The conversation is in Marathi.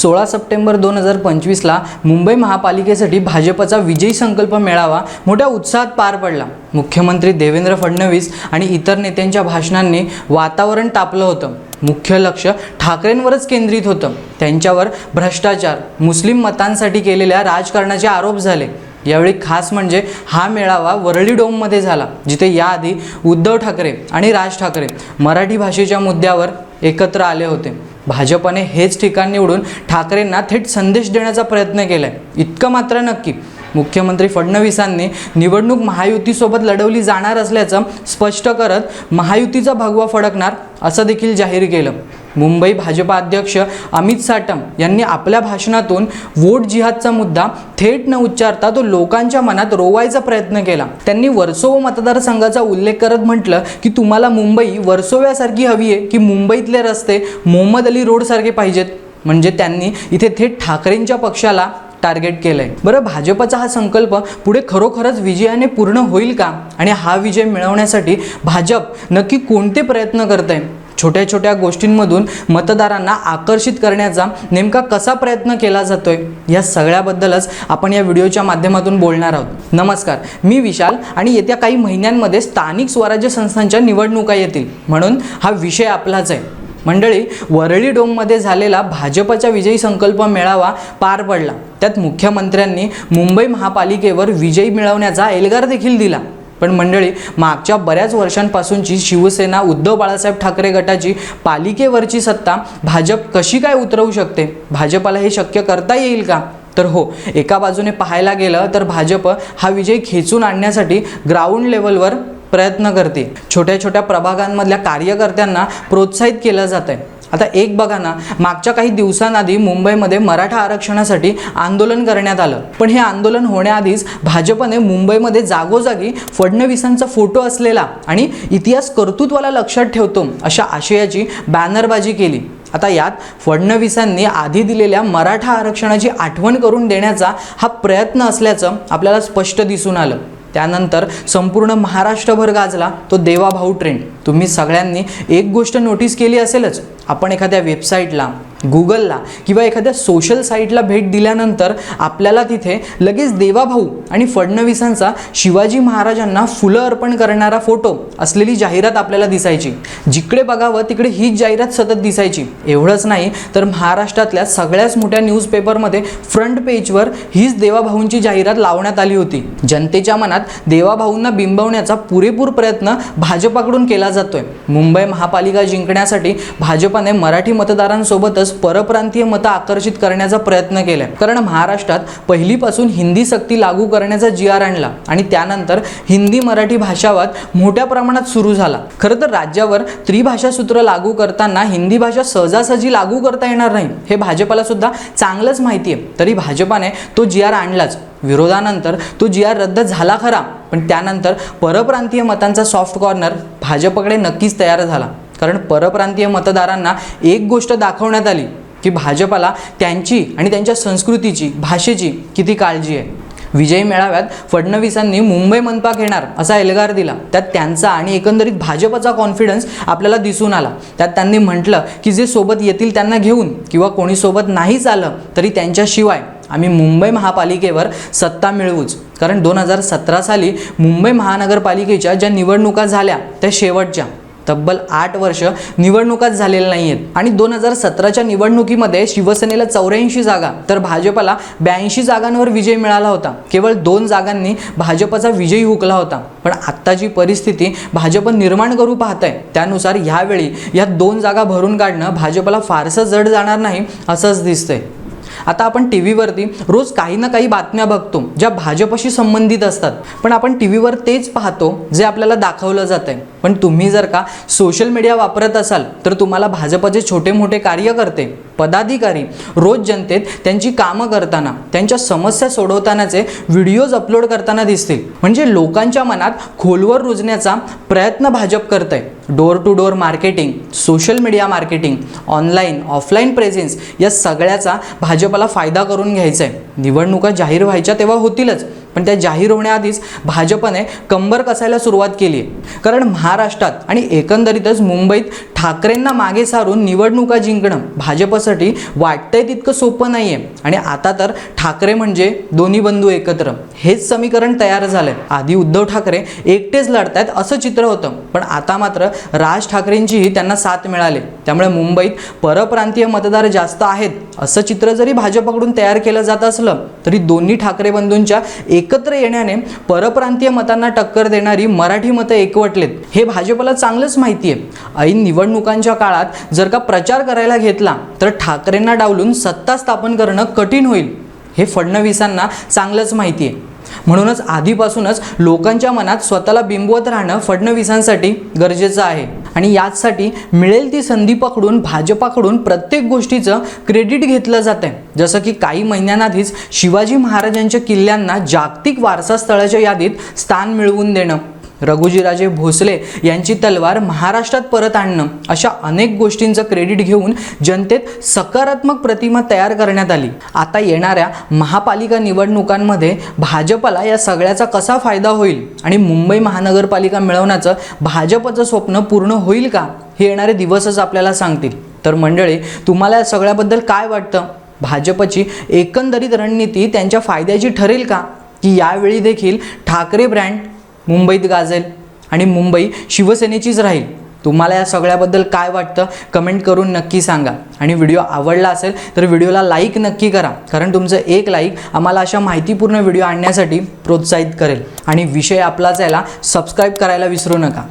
सोळा सप्टेंबर दोन हजार पंचवीसला मुंबई महापालिकेसाठी भाजपचा विजयी संकल्प मेळावा मोठ्या उत्साहात पार पडला. मुख्यमंत्री देवेंद्र फडणवीस आणि इतर नेत्यांच्या भाषणांनी वातावरण तापलं होतं. मुख्य लक्ष ठाकरेंवरच केंद्रित होतं. त्यांच्यावर भ्रष्टाचार मुस्लिम मतांसाठी केलेल्या राजकारणाचे आरोप झाले. यावेळी खास म्हणजे हा मेळावा वरळी डोममध्ये झाला जिथे याआधी उद्धव ठाकरे आणि राज ठाकरे मराठी भाषेच्या मुद्द्यावर एकत्र आले होते. भाजपने हेच ठिकाण निवडून ठाकरेंना थेट संदेश देण्याचा प्रयत्न केलाय. इतकं मात्र नक्की. मुख्यमंत्री फडणवीसांनी निवडणूक महायुतीसोबत लढवली जाणार असल्याचं स्पष्ट करत महायुतीचा भगवा फडकणार असं देखील जाहीर केलं. मुंबई भाजपा अध्यक्ष अमित साटम यांनी आपल्या भाषणातून वोट जिहादचा मुद्दा थेट न उच्चारता तो लोकांच्या मनात रोवायचा प्रयत्न केला. त्यांनी वर्सोवा मतदारसंघाचा उल्लेख करत म्हटलं की तुम्हाला मुंबई वर्सोव्यासारखी हवी आहे की मुंबईतले रस्ते मोहम्मद अली रोडसारखे पाहिजेत? म्हणजे त्यांनी इथे थेट ठाकरेंच्या पक्षाला टार्गेट केलंय. बरं भाजपचा हा संकल्प पुढे खरोखरच विजयाने पूर्ण होईल का? आणि हा विजय मिळवण्यासाठी भाजप नक्की कोणते प्रयत्न करत आहे छोट्या छोट्या गोष्टींमधून मतदारांना आकर्षित करण्याचा नेमका कसा प्रयत्न केला जातोय या सगळ्याबद्दलच आपण या व्हिडिओच्या माध्यमातून बोलणार आहोत. नमस्कार मी विशाल आणि येत्या काही महिन्यांमध्ये स्थानिक स्वराज्य संस्थांच्या निवडणुका येतील. म्हणून हा विषय आपलाच आहे. मंडळी वरळी डोममध्ये झालेला भाजपचा विजयी संकल्प मेळावा पार पडला. त्यात मुख्यमंत्र्यांनी मुंबई महापालिकेवर विजयी मिळवण्याचा एल्गार देखील दिला. पण मंडळी मागच्या बऱ्याच वर्षांपासूनची शिवसेना उद्धव बाळासाहेब ठाकरे गटाची पालिकेवरची सत्ता भाजप कशी काय उतरवू शकते? भाजपाला हे शक्य करता येईल का? तर हो एका बाजूने पाहायला गेलं तर भाजप हा विजय खेचून आणण्यासाठी ग्राउंड लेवलवर प्रयत्न करते. छोट्या छोट्या प्रभागांमधल्या कार्यकर्त्यांना प्रोत्साहित केलं जात आहे आता एक बघा ना मागच्या काही दिवसांआधी मुंबईमध्ये मराठा आरक्षणासाठी आंदोलन करण्यात आलं. पण हे आंदोलन होण्याआधीच भाजपने मुंबईमध्ये जागोजागी फडणवीसांचा फोटो असलेला आणि इतिहास कर्तृत्वाला लक्षात ठेवतो अशा आशयाची बॅनरबाजी केली. आता यात फडणवीसांनी आधी दिलेल्या मराठा आरक्षणाची आठवण करून देण्याचा हा प्रयत्न असल्याचं आपल्याला स्पष्ट दिसून आलं. त्यानंतर संपूर्ण महाराष्ट्रभर गाजला तो देवाभाऊ ट्रेंड तुम्ही सगळ्यांनी एक गोष्ट नोटीस केली असेलच. आपण एखाद्या वेबसाईटला गुगलला किंवा एखाद्या सोशल साईटला भेट दिल्यानंतर आपल्याला तिथे लगेच देवाभाऊ आणि फडणवीसांचा शिवाजी महाराजांना फुलं अर्पण करणारा फोटो असलेली जाहिरात आपल्याला दिसायची. जिकडे बघावं तिकडे हीच जाहिरात सतत दिसायची. एवढंच नाही तर महाराष्ट्रातल्या सगळ्याच मोठ्या न्यूजपेपरमध्ये फ्रंट पेजवर हीच देवाभाऊंची जाहिरात लावण्यात आली होती. जनतेच्या मनात देवाभाऊंना बिंबवण्याचा पुरेपूर प्रयत्न भाजपाकडून केला जातोय. मुंबई महापालिका जिंकण्यासाठी भाजपाने मराठी मतदारांसोबतच परप्रांतीय मतं आकर्षित करण्याचा प्रयत्न केलाय. कारण महाराष्ट्रात पहिलीपासून हिंदी सक्ती लागू करण्याचा जी आर आणला आणि त्यानंतर हिंदी मराठी भाषावाद मोठ्या प्रमाणात सुरू झाला. खरं तर राज्यावर त्रिभाषा सूत्र लागू करताना हिंदी भाषा सहजासहजी लागू करता येणार नाही हे भाजपाला सुद्धा चांगलंच माहिती आहे तरी भाजपाने तो जी आर आणलाच. विरोधानंतर तो जी आर रद्द झाला खरा. पण त्यानंतर परप्रांतीय मतांचा सॉफ्ट कॉर्नर भाजपकडे नक्कीच तयार झाला. कारण परप्रांतीय मतदारांना एक गोष्ट दाखवण्यात आली की भाजपाला त्यांची आणि त्यांच्या संस्कृतीची भाषेची किती काळजी आहे. विजयी मेळाव्यात फडणवीसांनी मुंबई मनपा घेणार असा एल्गार दिला. त्यात त्यांचा आणि एकंदरीत भाजपचा कॉन्फिडन्स आपल्याला दिसून आला. त्यात त्यांनी म्हटलं की जे सोबत येतील त्यांना घेऊन किंवा कोणी सोबत नाहीच आलं तरी त्यांच्याशिवाय आम्ही मुंबई महापालिकेवर सत्ता मिळवूच. कारण दोन हजार सतरा साली मुंबई महानगरपालिकेच्या ज्या निवडणुका झाल्या त्या शेवटच्या. तब्बल आठ वर्ष निवडणुकाच झालेल्या नाही आहेत आणि दोन हजार सतराच्या निवडणुकीमध्ये शिवसेनेला चौऱ्याऐंशी जागा तर भाजपला ब्याऐंशी जागांवर विजय मिळाला होता. केवळ दोन जागांनी भाजपचा विजयी हुकला होता. पण आत्ताची परिस्थिती भाजप निर्माण करू पाहत आहे त्यानुसार ह्यावेळी या दोन जागा भरून काढणं भाजपला फारसं जड जाणार नाही असंच दिसतंय. आता आपण टी व्हीवरती रोज काही ना काही बातम्या बघतो ज्या भाजपशी संबंधित असतात. पण आपण टी व्हीवर तेच पाहतो जे आपल्याला दाखवलं जातं आहे पण तुम्ही जर का सोशल मीडिया वापरत असाल तर तुम्हाला भाजपचे छोटे मोठे कार्यकर्ते पदाधिकारी रोज जनतेत त्यांची कामं करताना त्यांच्या समस्या सोडवतानाचे व्हिडिओज अपलोड करताना दिसतील. म्हणजे लोकांच्या मनात खोलवर रुजण्याचा प्रयत्न भाजप करत आहे door to door marketing social media marketing online offline presence या सगळ्याचा भाजपला फायदा करून घ्यायचा आहे निवडणुका जाहीर व्हायच्या तेव्हा होतीलच. पण त्या जाहीर होण्याआधीच भाजपने कंबर कसायला सुरुवात केली. आहे कारण महाराष्ट्रात आणि एकंदरीतच मुंबईत ठाकरेंना मागे सारून निवडणुका जिंकणं भाजपसाठी वाटतंय तितकं सोपं नाहीये. आणि आता तर ठाकरे म्हणजे दोन्ही बंधू एकत्र. हेच समीकरण तयार झालंय. आधी उद्धव ठाकरे एकटेच लढतायत असं चित्र होतं. पण आता मात्र राज ठाकरेंचीही त्यांना साथ मिळाली. त्यामुळे मुंबईत परप्रांतीय मतदार जास्त आहेत असं चित्र जरी भाजपकडून तयार केलं जात असलं तरी दोन्ही ठाकरे बंधूंच्या एकत्र येण्याने परप्रांतीय मतांना टक्कर देणारी मराठी मतं एकवटलेत. हे भाजपला चांगलंच माहिती आहे ऐन निवड निवडणुकांच्या काळात जर का प्रचार करायला घेतला तर ठाकरेंना डावलून सत्ता स्थापन करणं कठीण होईल हे फडणवीसांना चांगलंच माहिती आहे. म्हणूनच आधीपासूनच लोकांच्या मनात स्वतःला बिंबवत राहणं फडणवीसांसाठी गरजेचं आहे. आणि याचसाठी मिळेल ती संधी पकडून भाजपाकडून प्रत्येक गोष्टीचं क्रेडिट घेतलं जात आहे जसं की काही महिन्यांआधीच शिवाजी महाराजांच्या किल्ल्यांना जागतिक वारसा स्थळाच्या यादीत स्थान मिळवून देणं. रघुजीराजे भोसले यांची तलवार महाराष्ट्रात परत आणणं अशा अनेक गोष्टींचं क्रेडिट घेऊन जनतेत सकारात्मक प्रतिमा तयार करण्यात आली. आता येणाऱ्या महापालिका निवडणुकांमध्ये भाजपला या सगळ्याचा कसा फायदा होईल आणि मुंबई महानगरपालिका मिळवण्याचं भाजपचं स्वप्न पूर्ण होईल का? हे येणारे दिवसच आपल्याला सांगतील. तर मंडळी तुम्हाला या सगळ्याबद्दल काय वाटतं? भाजपची एकंदरीत रणनीती त्यांच्या फायद्याची ठरेल का? की यावेळी देखील ठाकरे ब्रँड मुंबईत गाजेल आणि मुंबई शिवसेनेचीच राहील. तुम्हाला या सगळ्याबद्दल काय वाटतं? कमेंट करून नक्की सांगा. आणि व्हिडिओ आवडला असेल तर व्हिडिओला लाईक नक्की करा. कारण तुमचं एक लाईक आम्हाला अशा माहितीपूर्ण व्हिडिओ आणण्यासाठी प्रोत्साहित करेल. आणि विषय आपलाच याला सबस्क्राईब करायला विसरू नका.